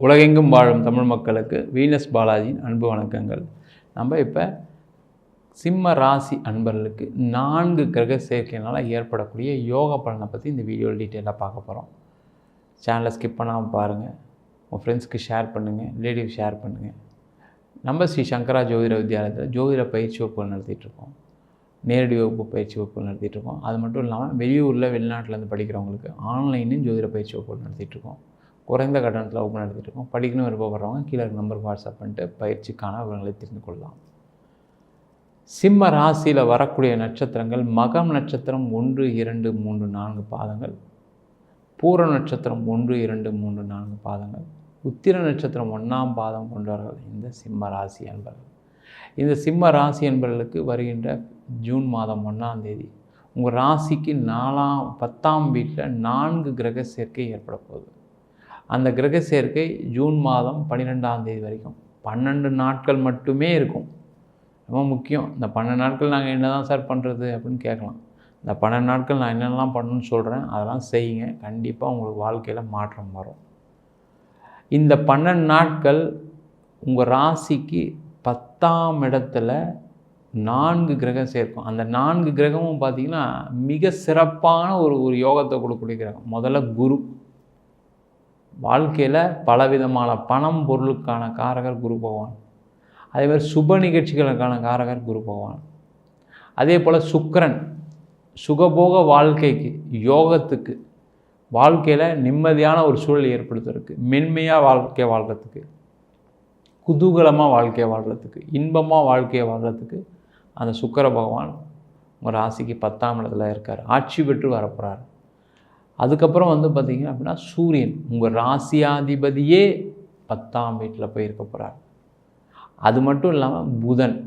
உலகெங்கும் வாழும் தமிழ் மக்களுக்கு வீனஸ் பாலாஜியின் அன்பு வணக்கங்கள். நம்ம இப்போ சிம்ம ராசி அன்பர்களுக்கு நான்கு கிரக சேர்க்கையினால் ஏற்படக்கூடிய யோக பலனை பற்றி இந்த வீடியோவில் டீட்டெயிலாக பார்க்க போகிறோம் சேனலை ஸ்கிப் பண்ணாமல் பாருங்கள் உங்கள் ஃப்ரெண்ட்ஸ்க்கு ஷேர் பண்ணுங்கள் ரிலேட்டிவ் ஷேர் பண்ணுங்கள் நம்ம ஸ்ரீ சங்கரா ஜோதிட வித்யாலயத்தில் ஜோதிட பயிற்சி வகுப்புகள் நடத்திட்டுருக்கோம் நேரடி வகுப்பு பயிற்சி வகுப்புகள் நடத்திட்டுருக்கோம் அது மட்டும் இல்லாமல் வெளியூரில் வெளிநாட்டிலேருந்து படிக்கிறவங்களுக்கு ஆன்லைனும் ஜோதிட பயிற்சி வகுப்புகள் நடத்திட்டுருக்கோம் குறைந்த கட்டணத்தில் வகுப்பு நடத்திட்டுருக்கோம் படிக்கணும் விருப்பப்படுறவங்க கீழே நம்பருக்கு வாட்ஸ்அப் பண்ணிட்டு பயிற்சிக்கான விவரங்களை தெரிந்து கொள்ளலாம். சிம்ம ராசியில் வரக்கூடிய நட்சத்திரங்கள் மகம் நட்சத்திரம் ஒன்று இரண்டு மூன்று நான்கு பாதங்கள். பூர நட்சத்திரம் ஒன்று இரண்டு மூன்று நான்கு பாதங்கள். உத்திர நட்சத்திரம் ஒன்றாம் பாதம் கொண்டவர்கள் இந்த சிம்ம ராசி என்பர்கள். இந்த சிம்ம ராசி என்பவர்களுக்கு வருகின்ற ஜூன் மாதம் ஒன்றாம் தேதி உங்கள் ராசிக்கு நாலாம் பத்தாம் வீட்டில் நான்கு கிரக சேர்க்கை ஏற்பட போகுது. அந்த கிரக சேர்க்கை ஜூன் மாதம் பன்னிரெண்டாம் தேதி வரைக்கும். பன்னெண்டு நாட்கள் மட்டுமே இருக்கும். ரொம்ப முக்கியம். இந்த பன்னெண்டு நாட்கள் நாங்கள் என்ன தான் சார் பண்ணுறது அப்படின்னு கேட்கலாம். இந்த பன்னெண்டு நாட்கள் நான் என்னென்னலாம் பண்ணணும்னு சொல்கிறேன் அதெல்லாம் செய்யுங்க. கண்டிப்பாக உங்களுக்கு வாழ்க்கையில் மாற்றம் வரும். இந்த பன்னெண்டு நாட்கள் உங்கள் ராசிக்கு பத்தாம் இடத்துல நான்கு கிரகம் சேர்க்கும். அந்த நான்கு கிரகமும் பார்த்திங்கன்னா மிக சிறப்பான ஒரு ஒரு யோகத்தை கொடுக்கக்கூடிய கிரகம். முதல்ல குரு. வாழ்க்கையில் பலவிதமான பணம் பொருளுக்கான காரகர் குரு பகவான். அதே மாதிரி சுப நிகழ்ச்சிகளுக்கான காரகர் குரு பகவான். அதே போல் சுக்கரன் சுகபோக வாழ்க்கைக்கு யோகத்துக்கு வாழ்க்கையில் நிம்மதியான ஒரு சூழல் ஏற்படுத்துறதுக்கு மென்மையாக வாழ்க்கை வாழ்கிறதுக்கு குதூகலமாக வாழ்க்கையை வாழ்கிறதுக்கு இன்பமாக வாழ்க்கையை வாழ்கிறதுக்கு அந்த சுக்கர பகவான் உங்கள் ராசிக்கு பத்தாம் இடத்துல இருக்கார். ஆட்சி பெற்று வரப்போகிறார் அதுக்கப்புறம் வந்து பார்த்திங்க அப்படின்னா சூரியன் உங்கள் ராசியாதிபதியே பத்தாம் வீட்டில் போய் இருக்க போகிறார் அது மட்டும் இல்லாமல் புதன்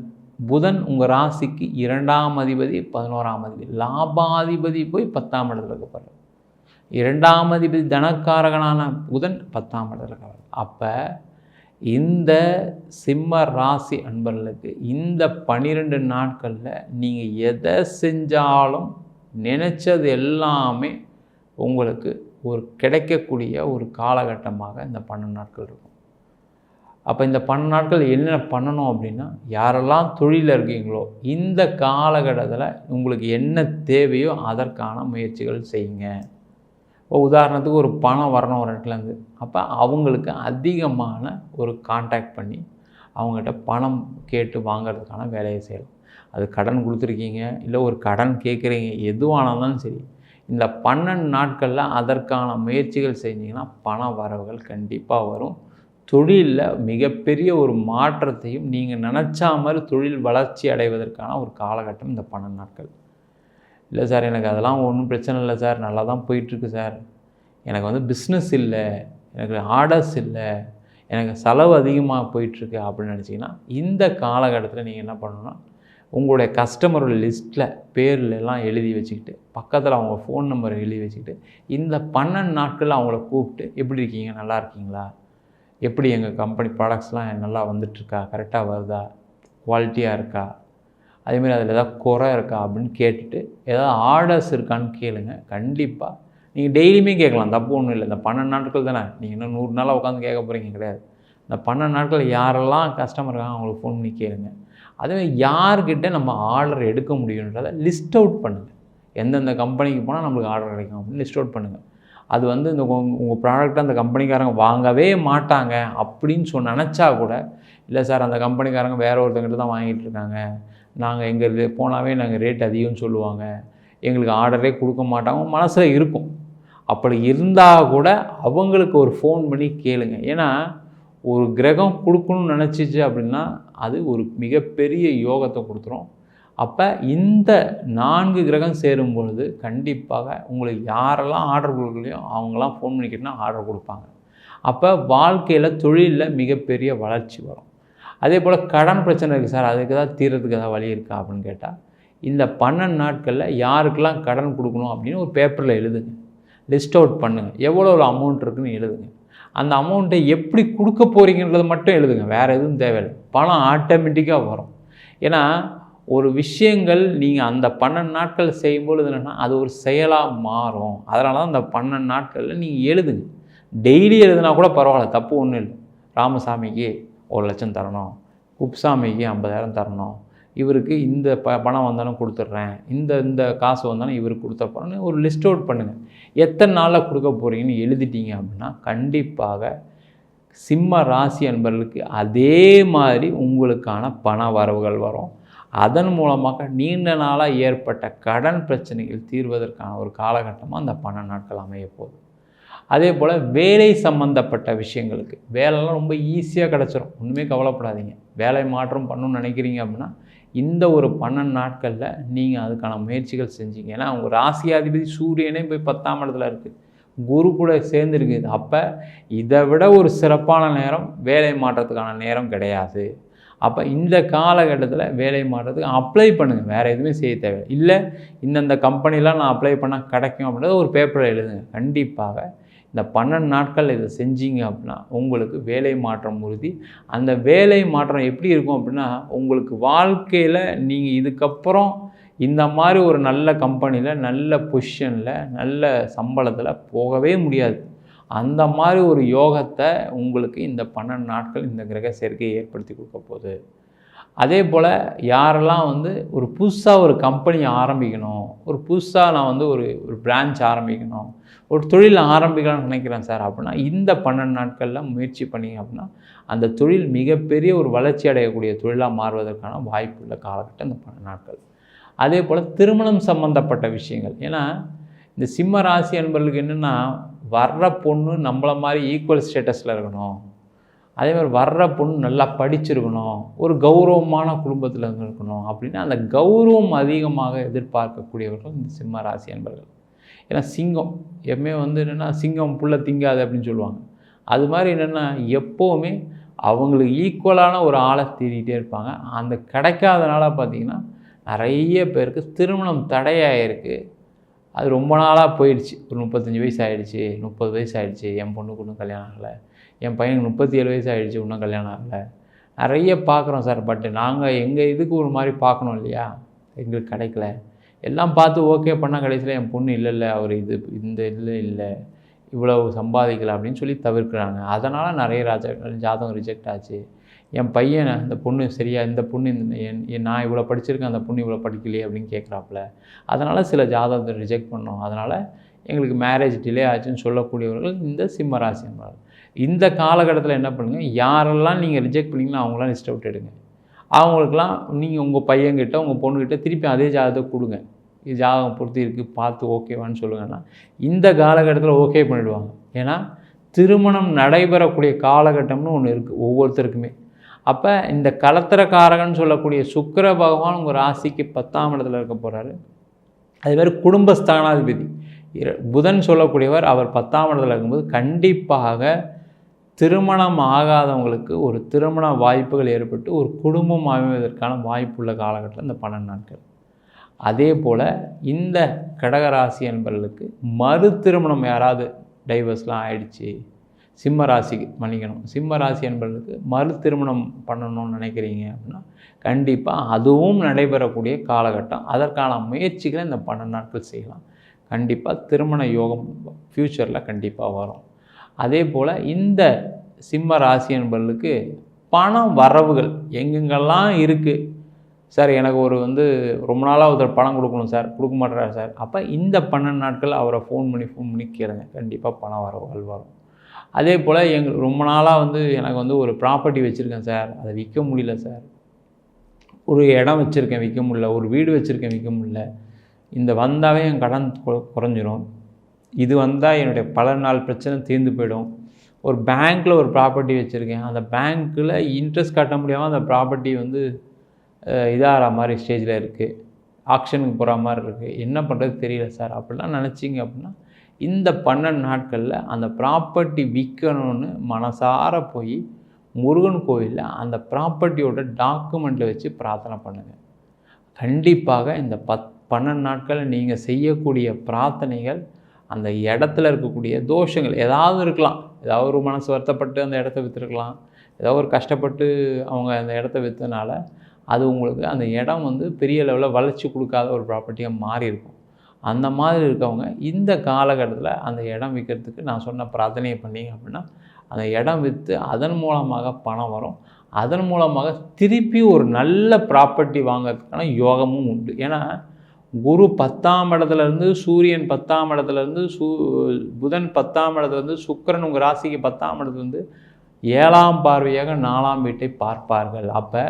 புதன் உங்கள் ராசிக்கு இரண்டாம் அதிபதி பதினோராம் அதிபதி லாபாதிபதி போய் பத்தாம் இடத்துல இருக்க போகிறார் இரண்டாம் அதிபதி தனக்காரகனான புதன் பத்தாம் இடத்துல இருக்கார் அப்போ இந்த சிம்ம ராசி அன்பர்களுக்கு இந்த பன்னிரெண்டு நாட்களில் நீங்கள் எதை செஞ்சாலும் நினச்சது எல்லாமே உங்களுக்கு ஒரு கிடைக்கக்கூடிய ஒரு காலகட்டமாக இந்த பன்னெண்டு நாட்கள் இருக்கும். அப்போ இந்த பன்னெண்டு நாட்கள் என்ன பண்ணணும் அப்படின்னா யாரெல்லாம் தொழிலில் இருக்கீங்களோ இந்த காலகட்டத்தில் உங்களுக்கு என்ன தேவையோ அதற்கான முயற்சிகள் செய்யுங்க. இப்போ உதாரணத்துக்கு ஒரு பணம் வரணும் ஒரு இடத்துலேருந்து அப்போ அவங்களுக்கு அதிகமான ஒரு காண்டாக்ட் பண்ணி அவங்ககிட்ட பணம் கேட்டு வாங்கிறதுக்கான வேலையை செய்யலாம். அது கடன் கொடுத்துருக்கீங்க இல்லை ஒரு கடன் கேட்குறீங்க எதுவானாலும் சரி. இந்த பன்னெண்டு நாட்களில் அதற்கான முயற்சிகள் செஞ்சிங்கன்னா பண வரவுகள் கண்டிப்பாக வரும். தொழிலில் மிகப்பெரிய ஒரு மாற்றத்தையும் நீங்கள் நினச்சா மாதிரி தொழில் வளர்ச்சி அடைவதற்கான ஒரு காலகட்டம் இந்த பன்னெண்டு நாட்கள். இல்லை சார் எனக்கு அதெல்லாம் ஒன்றும் பிரச்சனை இல்லை சார். நல்லா தான் போயிட்டுருக்கு சார். எனக்கு வந்து பிஸ்னஸ் இல்லை. எனக்கு ஆர்டர்ஸ் இல்லை. எனக்கு செலவு அதிகமாக போயிட்டுருக்கு அப்படின்னு நினச்சிங்கன்னா இந்த காலகட்டத்தில் நீங்கள் என்ன பண்ணணும்னா உங்களுடைய கஸ்டமரோட லிஸ்ட்டில் பேரில் எல்லாம் எழுதி வச்சுக்கிட்டு பக்கத்தில் அவங்க ஃபோன் நம்பர் எழுதி வச்சுக்கிட்டு இந்த பன்னெண்டு நாட்களில் அவங்கள கூப்பிட்டு எப்படி இருக்கீங்க? நல்லா இருக்கீங்களா? எப்படி எங்கள் கம்பெனி ப்ராடக்ட்ஸ்லாம் நல்லா வந்துட்டுருக்கா? கரெக்டாக வருதா? குவாலிட்டியாக இருக்கா? அதேமாதிரி அதில் ஏதாவது குறை இருக்கா? அப்படின்னு கேட்டுட்டு ஏதாவது ஆர்டர்ஸ் இருக்கான்னு கேளுங்க. கண்டிப்பாக நீங்கள் டெய்லியுமே கேட்கலாம். தப்பு ஒன்றும் இல்லை. இந்த பன்னெண்டு நாட்கள் தானே? நீங்கள் இன்னும் நூறு நாளாக உட்காந்து கேட்க போகிறீங்க கிடையாது. இந்த பன்னெண்டு நாட்கள் யாரெல்லாம் கஸ்டமர் இருக்காங்க அவங்களுக்கு ஃபோன் பண்ணி கேளுங்க. அதுவே யார்கிட்ட நம்ம ஆர்டர் எடுக்க முடியுன்றதை லிஸ்ட் அவுட் பண்ணுங்கள் எந்தெந்த கம்பெனிக்கு போனால் நம்மளுக்கு ஆர்டர் கிடைக்கும் அப்படின்னு லிஸ்ட் அவுட் பண்ணுங்கள் அது வந்து இந்த உங்கள் ப்ராடக்ட்டை அந்த கம்பெனிக்காரங்க வாங்கவே மாட்டாங்க அப்படின்னு சொன்ன நினச்சா கூட இல்லை சார் அந்த கம்பெனிக்காரங்க வேறு ஒருத்தங்கிட்ட தான் வாங்கிட்டு இருக்காங்க. நாங்கள் எங்கள் போனாவே நாங்கள் ரேட் அதிகம்னு சொல்லுவாங்க. எங்களுக்கு ஆர்டரே கொடுக்க மாட்டாங்க. மனசில் இருக்கும். அப்படி இருந்தால் கூட அவங்களுக்கு ஒரு ஃபோன் பண்ணி கேளுங்க. ஏன்னா ஒரு கிரகம் கொடுக்கணும்னு நினச்சிச்சு அப்படின்னா அது ஒரு மிகப்பெரிய யோகத்தை கொடுத்துரும். அப்போ இந்த நான்கு கிரகம் சேரும் பொழுது கண்டிப்பாக உங்களுக்கு யாரெல்லாம் ஆர்டர் கொடுக்கலையோ அவங்களாம் ஃபோன் பண்ணிக்கிட்டுனா ஆர்டர் கொடுப்பாங்க. அப்போ வாழ்க்கையில் தொழிலில் மிகப்பெரிய வளர்ச்சி வரும். அதே போல் கடன் பிரச்சனை இருக்குது சார் அதுக்கு ஏதாவது தீர்றதுக்கு ஏதாவது வழி இருக்கா? அப்படின்னு கேட்டால் இந்த பன்னெண்டு நாட்களில் யாருக்கெல்லாம் கடன் கொடுக்கணும் அப்படின்னு ஒரு பேப்பரில் எழுதுங்க. லிஸ்ட் அவுட் பண்ணுங்கள் எவ்வளோ அமௌண்ட் இருக்குதுன்னு எழுதுங்க. அந்த அமௌண்ட்டை எப்படி கொடுக்க போகிறீங்கன்றதை மட்டும் எழுதுங்க. வேறு எதுவும் தேவையில்லை. பணம் ஆட்டோமேட்டிக்காக வரும். ஏன்னா ஒரு விஷயங்கள் நீங்கள் அந்த பன்னெண்டு நாட்கள் செய்யும்பொழுது என்னென்னா அது ஒரு செயலாக மாறும். அதனால தான் அந்த பன்னெண்டு நாட்களில் நீங்கள் எழுதுங்க. டெய்லி எழுதுனா கூட பரவாயில்ல. தப்பு ஒன்றும் இல்லை. ராமசாமிக்கு ஒரு லட்சம் தரணும். குப்சாமிக்கு ஐம்பதாயிரம் தரணும். இவருக்கு இந்த ப பணம் வந்தாலும் கொடுத்துட்றேன். இந்த இந்த காசு வந்தாலும் இவருக்கு கொடுத்த போகிறேன்னு ஒரு லிஸ்ட் அவுட் பண்ணுங்கள் எத்தனை நாளில் கொடுக்க போகிறீங்கன்னு எழுதிட்டீங்க அப்படின்னா கண்டிப்பாக சிம்ம ராசி அன்பர்களுக்கு அதே மாதிரி உங்களுக்கான பண வரவுகள் வரும். அதன் மூலமாக நீண்ட நாளாக ஏற்பட்ட கடன் பிரச்சனைகள் தீர்வதற்கான ஒரு காலகட்டமாக அந்த பண நாட்கள் அமைய போகுது. அதே போல் வேலை சம்மந்தப்பட்ட விஷயங்களுக்கு வேலைலாம் ரொம்ப ஈஸியாக கிடச்சிரும். ஒன்றுமே கவலைப்படாதீங்க. வேலை மாற்றம் பண்ணணும்னு நினைக்கிறீங்க அப்படின்னா இந்த ஒரு பன்னெண்டு நாட்களில் நீங்கள் அதுக்கான முயற்சிகள் செஞ்சீங்க. ஏன்னா உங்கள் ராசியாதிபதி சூரியனே போய் பத்தாம் இடத்துல இருக்குது குரு கூட சேர்ந்துருக்குது அப்போ இதை விட ஒரு சிறப்பான நேரம் வேலை மாற்றத்துக்கான நேரம் கிடையாது. அப்போ இந்த காலகட்டத்தில் வேலை மாற்றத்துக்கு அப்ளை பண்ணுங்கள் வேறு எதுவுமே செய்ய தேவை இல்லை இந்தந்த கம்பெனிலாம் நான் அப்ளை பண்ணால் கிடைக்கும் அப்படின்றத ஒரு பேப்பரில் எழுதுங்க. கண்டிப்பாக இந்த பன்னெண்டு நாட்கள் இதை செஞ்சீங்க அப்படின்னா உங்களுக்கு வேலை மாற்றம் உறுதி. அந்த வேலை மாற்றம் எப்படி இருக்கும் அப்படின்னா உங்களுக்கு வாழ்க்கையில் நீங்கள் இதுக்கப்புறம் இந்த மாதிரி ஒரு நல்ல கம்பெனியில் நல்ல பொசிஷனில் நல்ல சம்பளத்தில் போகவே முடியாது. அந்த மாதிரி ஒரு யோகத்தை உங்களுக்கு இந்த பன்னெண்டு நாட்கள் இந்த கிரக சேர்க்கையை ஏற்படுத்தி கொடுக்க போகுது. அதே போல் யாரெல்லாம் வந்து ஒரு புதுசாக ஒரு கம்பெனி ஆரம்பிக்கணும் ஒரு புதுசாக நான் வந்து ஒரு ஒரு பிரான்ச் ஆரம்பிக்கணும் ஒரு தொழில் ஆரம்பிக்கலாம்னு நினைக்கிறேன் சார் அப்படின்னா இந்த பன்னெண்டு நாட்களில் முயற்சி பண்ணிங்க அப்படின்னா அந்த தொழில் மிகப்பெரிய ஒரு வளர்ச்சி அடையக்கூடிய தொழிலாக மாறுவதற்கான வாய்ப்புள்ள காலகட்டம் இந்த பன்னெண்டு நாட்கள். அதே போல் திருமணம் சம்மந்தப்பட்ட விஷயங்கள். ஏன்னா இந்த சிம்ம ராசி அன்பர்களுக்கு என்னென்னா வர்ற பொண்ணு நம்மளை மாதிரி ஈக்குவல் ஸ்டேட்டஸில் இருக்கணும். அதே மாதிரி வர்ற பொண்ணு நல்லா படிச்சிருக்கணும். ஒரு கௌரவமான குடும்பத்தில் இருக்கணும் அப்படின்னா அந்த கௌரவம் அதிகமாக எதிர்பார்க்கக்கூடியவர்கள் இந்த சிம்ம ராசி அன்பர்கள். ஏன்னா சிங்கம் எப்பவுமே வந்து என்னென்னா சிங்கம் புள்ள திங்காது அப்படின்னு சொல்லுவாங்க. அது மாதிரி என்னென்னா எப்போவுமே அவங்களுக்கு ஈக்குவலான ஒரு ஆளை தேடிகிட்டே இருப்பாங்க. அந்த கிடைக்காதனால பார்த்திங்கன்னா நிறைய பேருக்கு திருமணம் தடையாயிருக்கு. அது ரொம்ப நாளாக போயிடுச்சு. ஒரு முப்பத்தஞ்சு வயசு ஆகிடுச்சு முப்பது வயசு ஆகிடுச்சு என் பொண்ணுக்கு ஒன்றும் கல்யாணம் ஆகலை. என் பையனுக்கு முப்பத்தி ஏழு வயசு ஆகிடுச்சு இன்னும் கல்யாணம் ஆகலை. நிறைய பார்க்குறோம் சார். பட் நாங்கள் எங்கள் இதுக்கு ஒரு மாதிரி பார்க்கணும் இல்லையா? எங்களுக்கு கிடைக்கல. எல்லாம் பார்த்து ஓகே பண்ணால் கடைசியில் என் பொண்ணு இல்லை இல்லை அவர் இது இந்த இல்லை இல்லை. இவ்வளவு சம்பாதிக்கல அப்படின்னு சொல்லி தவிர்க்கிறாங்க. அதனால் நிறைய ராஜா ஜாதகம் ரிஜெக்ட் ஆச்சு. என் பையன் இந்த பொண்ணு சரியா இந்த பொண்ணு இந்த என் நான் இவ்வளோ படிச்சிருக்கேன். அந்த பொண்ணு இவ்வளோ படிக்கலையே அப்படின்னு கேட்குறாப்புல. அதனால் சில ஜாதகத்தை ரிஜெக்ட் பண்ணோம். அதனால் எங்களுக்கு மேரேஜ் டிலே ஆச்சுன்னு சொல்லக்கூடியவர்கள் இந்த சிம்ம ராசி என்பார்கள் இந்த காலகட்டத்தில் என்ன பண்ணுங்கள் யாரெல்லாம் நீங்கள் ரிஜெக்ட் பண்ணீங்களோ அவங்களாம் லிஸ்ட் அவுட் எடுங்க. அவங்களுக்கெல்லாம் நீங்கள் உங்கள் பையன்கிட்ட உங்கள் பொண்ணுக்கிட்ட திருப்பி அதே ஜாதகத்தை கொடுங்க. ஜாதகம் பொறுத்து இருக்குது பார்த்து ஓகேவான்னு சொல்லுங்கன்னா இந்த காலகட்டத்தில் ஓகே பண்ணிவிடுவாங்க ஏன்னா திருமணம் நடைபெறக்கூடிய காலகட்டம்னு ஒன்று இருக்குது ஒவ்வொருத்தருக்குமே. அப்போ இந்த கலத்திரக்காரகன் சொல்லக்கூடிய சுக்கிர பகவான் உங்கள் ராசிக்கு பத்தாம் இடத்துல இருக்க போகிறாரு அது மாதிரி குடும்பஸ்தானாதிபதி. புதன் சொல்லக்கூடியவர் அவர் பத்தாம் இடத்துல இருக்கும்போது கண்டிப்பாக திருமணம் ஆகாதவங்களுக்கு ஒரு திருமண வாய்ப்புகள் ஏற்பட்டு ஒரு குடும்பம் அமைவதற்கான வாய்ப்புள்ள காலகட்டம் இந்த பன்னெண்டு நாட்கள். அதே போல் இந்த கடகராசி என்பர்களுக்கு மறு திருமணம் யாராவது டைவர்ஸ்லாம் ஆயிடுச்சு சிம்ம ராசிக்கு மன்னிக்கணும். சிம்ம ராசி என்பவர்களுக்கு மறு திருமணம் பண்ணணும்னு நினைக்கிறீங்க அப்படின்னா கண்டிப்பாக அதுவும் நடைபெறக்கூடிய காலகட்டம். அதற்கான முயற்சிகளை இந்த பன்னெண்டு நாட்கள் செய்யலாம். கண்டிப்பாக திருமண யோகம் ஃப்யூச்சரில் கண்டிப்பாக வரும். அதே போல் இந்த சிம்ம ராசி என்பர்களுக்கு பணம் வரவுகள் எங்கெங்கெல்லாம் இருக்குது சார் எனக்கு ஒரு வந்து ரொம்ப நாளாக ஒருத்தர் பணம் கொடுக்கணும் சார் கொடுக்க மாட்டேறாரு சார். அப்போ இந்த பன்னெண்டு நாட்கள் அவரை ஃபோன் பண்ணி ஃபோன் பண்ணி கேளுங்க. கண்டிப்பாக பணம் வர வரும். அதே போல் எங்கள் ரொம்ப நாளாக வந்து எனக்கு வந்து ஒரு ப்ராப்பர்ட்டி வச்சுருக்கேன் சார். அதை விற்க முடியல சார். ஒரு இடம் வச்சுருக்கேன் விற்க முடியல. ஒரு வீடு வச்சுருக்கேன் விற்க முடியல. இந்த வந்தாவே என் கடன் குறைஞ்சிரும். இது வந்தால் என்னுடைய பல நாள் பிரச்சனை தீர்ந்து போயிடும். ஒரு பேங்க்கில் ஒரு ப்ராப்பர்ட்டி வச்சுருக்கேன். அந்த பேங்க்கில் இன்ட்ரெஸ்ட் கட்ட முடியாமல் அந்த ப்ராப்பர்ட்டி வந்து இதாகிற மாதிரி ஸ்டேஜில் இருக்குது ஆக்ஷனுக்கு போகிற மாதிரி இருக்குது என்ன பண்ணுறது தெரியல சார் அப்படிலாம் நினச்சிங்க அப்படின்னா இந்த பன்னெண்டு நாட்களில் அந்த ப்ராப்பர்ட்டி விற்கணும்னு மனசார போய் முருகன் கோயிலில் அந்த ப்ராப்பர்ட்டியோட டாக்குமெண்ட்டில் வச்சு பிரார்த்தனை பண்ணுங்கள் கண்டிப்பாக இந்த பத் பன்னெண்டு நாட்களில் நீங்கள் செய்யக்கூடிய பிரார்த்தனைகள் அந்த இடத்துல இருக்கக்கூடிய தோஷங்கள் ஏதாவது இருக்கலாம். ஏதாவது ஒரு மனசு வருத்தப்பட்டு அந்த இடத்த விற்றுருக்கலாம் ஏதாவது ஒரு கஷ்டப்பட்டு அவங்க அந்த இடத்த விற்றனால அது உங்களுக்கு அந்த இடம் வந்து பெரிய லெவலில் வளர்ச்சி கொடுக்காத ஒரு ப்ராப்பர்ட்டியாக மாறி இருக்கும் அந்த மாதிரி இருக்கவங்க இந்த காலகட்டத்தில் அந்த இடம் விற்கிறதுக்கு நான் சொன்ன பிரார்த்தனையை பண்ணிங்க அப்படின்னா அந்த இடம் விற்று அதன் மூலமாக பணம் வரும். அதன் மூலமாக திருப்பி ஒரு நல்ல ப்ராப்பர்ட்டி வாங்கிறதுக்கான யோகமும் உண்டு. ஏன்னா குரு பத்தாம் இடத்துலேருந்து சூரியன் பத்தாம் இடத்துலேருந்து சூ புதன் பத்தாம் இடத்துலேருந்து சுக்கிரன் உங்கள் ராசிக்கு பத்தாம் இடத்துலேருந்து ஏழாம் பார்வையாக நாலாம் வீட்டை பார்ப்பார்கள். அப்போ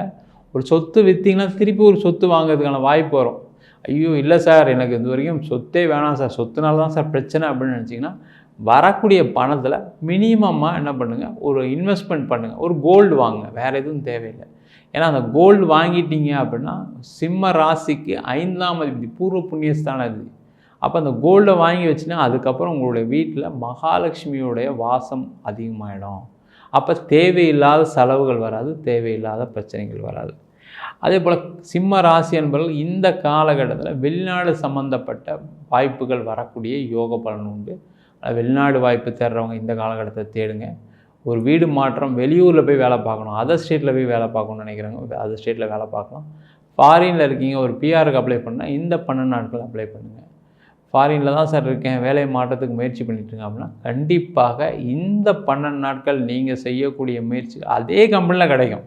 ஒரு சொத்து விற்றீங்கன்னா திருப்பி ஒரு சொத்து வாங்குறதுக்கான வாய்ப்பு வரும். ஐயோ இல்லை சார் எனக்கு இது வரைக்கும் சொத்தே வேணாம் சார். சொத்துனால தான் சார் பிரச்சனை அப்படின்னு நினச்சிங்கன்னா வரக்கூடிய பணத்தில் மினிமமாக என்ன பண்ணுங்கள் ஒரு இன்வெஸ்ட்மெண்ட் பண்ணுங்கள் ஒரு கோல்டு வாங்குங்க. வேறு எதுவும் தேவையில்லை. ஏன்னா அந்த கோல்டு வாங்கிட்டீங்க அப்படின்னா சிம்ம ராசிக்கு ஐந்தாம் அதிபதி பூர்வ புண்ணியஸ்தான அதிபதி. அப்போ அந்த கோல்டை வாங்கி வச்சுன்னா அதுக்கப்புறம் உங்களுடைய வீட்டில் மகாலட்சுமியோடைய வாசம் அதிகமாகிடும் அப்போ தேவையில்லாத செலவுகள் வராது தேவையில்லாத பிரச்சனைகள் வராது. அதே போல் சிம்ம ராசி என்பவர்கள் இந்த காலகட்டத்தில் வெளிநாடு சம்மந்தப்பட்ட வாய்ப்புகள் வரக்கூடிய யோக பலன் உண்டு. வெளிநாடு வாய்ப்பு தேடுறவங்க இந்த காலகட்டத்தை தேடுங்க. ஒரு வீடு மாற்றம் வெளியூரில் போய் வேலை பார்க்கணும் அதர் ஸ்டேட்டில் போய் வேலை பார்க்கணும்னு நினைக்கிறாங்க அதர் ஸ்டேட்டில் வேலை பார்க்கலாம். ஃபாரினில் இருக்கீங்க ஒரு பிஆருக்கு அப்ளை பண்ணால் இந்த பன்னெண்டு நாட்கள் அப்ளை பண்ணுங்கள் ஃபாரினில் தான் சார் இருக்கேன் வேலையை மாற்றத்துக்கு முயற்சி பண்ணிட்டுருங்க அப்படின்னா கண்டிப்பாக இந்த பன்னெண்டு நாட்கள் நீங்கள் செய்யக்கூடிய முயற்சி அதே கம்பெனியில் கிடைக்கும்.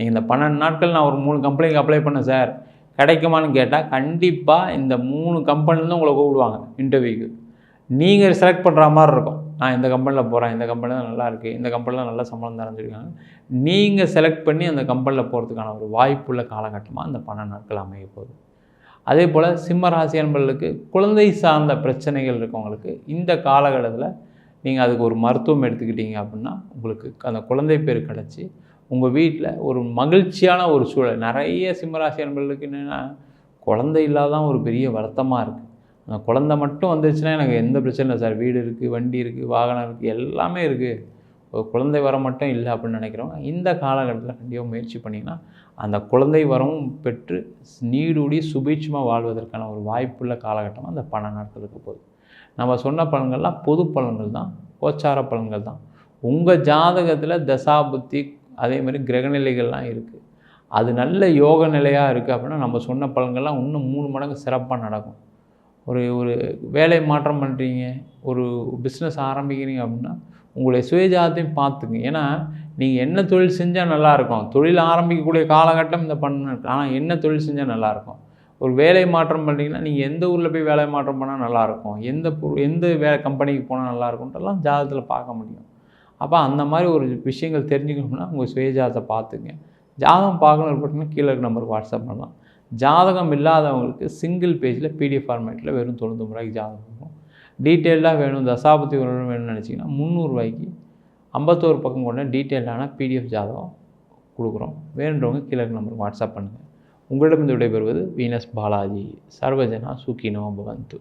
நீங்கள் இந்த பன்னெண்டு நாட்கள் நான் ஒரு மூணு கம்பெனிக்கு அப்ளை பண்ணேன் சார் கிடைக்குமான்னு கேட்டால் கண்டிப்பாக இந்த மூணு கம்பெனிலேருந்து உங்களை கூப்பிடுவாங்க இன்டர்வியூக்கு நீங்கள் செலக்ட் பண்ணுற மாதிரி இருக்கும். நான் இந்த கம்பெனியில் போகிறேன் இந்த கம்பெனி தான் நல்லா இருக்குது இந்த கம்பெனியில் நல்ல சம்பளம் தரஞ்சிருக்காங்க நீங்கள் செலக்ட் பண்ணி அந்த கம்பெனியில் போகிறதுக்கான ஒரு வாய்ப்புள்ள காலகட்டமாக அந்த பன்னெண்டு நாட்கள் அமைய போகுது. அதே போல் சிம்ம ராசி அன்பர்களுக்கு குழந்தை சார்ந்த பிரச்சனைகள் இருக்கவங்களுக்கு இந்த காலகட்டத்தில் நீங்கள் அதுக்கு ஒரு மருத்துவம் எடுத்துக்கிட்டீங்க அப்படின்னா உங்களுக்கு அந்த குழந்தை பேர் கிடச்சி உங்கள் வீட்டில் ஒரு மகிழ்ச்சியான ஒரு சூழல். நிறைய சிம்மராசி அன்பர்களுக்கு என்னென்னா குழந்தை இல்லாதான் ஒரு பெரிய வருத்தமாக இருக்குது அந்த குழந்தை மட்டும் வந்துச்சுன்னா எனக்கு எந்த பிரச்சனை இல்லை சார். வீடு இருக்குது வண்டி இருக்குது வாகனம் இருக்குது எல்லாமே இருக்குது ஒரு குழந்தை வரம் மட்டும் இல்லை அப்படின்னு நினைக்கிறவங்க இந்த காலகட்டத்தில் கண்டிப்பாக முயற்சி பண்ணிங்கன்னா அந்த குழந்தை வரமும் பெற்று நீடூடி சுபீட்சமாக வாழ்வதற்கான ஒரு வாய்ப்புள்ள காலகட்டமாக அந்த பண நாட்கள் இருக்க போகுது. நம்ம சொன்ன பலன்கள்லாம் பொது பலன்கள் தான் கோச்சார பலன்கள் தான். உங்கள் ஜாதகத்தில் தசாபுத்தி அதே மாதிரி கிரகநிலைகள்லாம் இருக்குது அது நல்ல யோக நிலையாக இருக்குது அப்படின்னா நம்ம சொன்ன பலன்கள்லாம் இன்னும் மூணு மடங்கு சிறப்பாக நடக்கும். ஒரு ஒரு வேலை மாற்றம் பண்ணுறீங்க ஒரு பிஸ்னஸ் ஆரம்பிக்கிறீங்க அப்படின்னா உங்களுடைய சுயஜாதத்தையும் பார்த்துங்க. ஏன்னா நீங்கள் என்ன தொழில் செஞ்சால் நல்லாயிருக்கும் தொழில் ஆரம்பிக்கக்கூடிய காலகட்டம் இந்த பண்ண ஆனால் என்ன தொழில் செஞ்சால் நல்லாயிருக்கும் ஒரு வேலை மாற்றம் பண்ணுறீங்கன்னா நீங்கள் எந்த ஊரில் போய் வேலை மாற்றம் பண்ணால் நல்லாயிருக்கும் எந்த எந்த வே கம்பெனிக்கு போனால் நல்லாயிருக்கும்ன்றலாம் ஜாதகத்தில் பார்க்க முடியும். அப்போ அந்த மாதிரி ஒரு விஷயங்கள் தெரிஞ்சுக்கணும்னா உங்கள் சுயஜாதத்தை பார்த்துங்க. ஜாதகம் பார்க்கணும் பார்த்தீங்கன்னா கீழே இருக்க நம்பருக்கு வாட்ஸ்அப் பண்ணலாம். ஜாதகம் இல்லாதவங்களுக்கு சிங்கிள் பேஜில் பிடிஎஃப் ஃபார்மேட்டில் வெறும் தொண்ணூத்தொம்பது ரூபாய்க்கு ஜாதகம் இருக்கும் டீட்டெயிலாக வேணும் தசாபத்தி உறவு வேணும்னு நினச்சிங்கன்னா முந்நூறுரூவாய்க்கு ஐம்பத்தோரு பக்கம் கொண்ட டீட்டெயிலான பிடிஎஃப் ஜாதகம் கொடுக்குறோம். வேணுன்றவங்க கீழே நம்பருக்கு வாட்ஸ்அப் பண்ணுங்கள் உங்களிடம் இந்த விடைபெறுவது வீனஸ் பாலாஜி. சர்வஜனா சுக்கினோ பவந்து.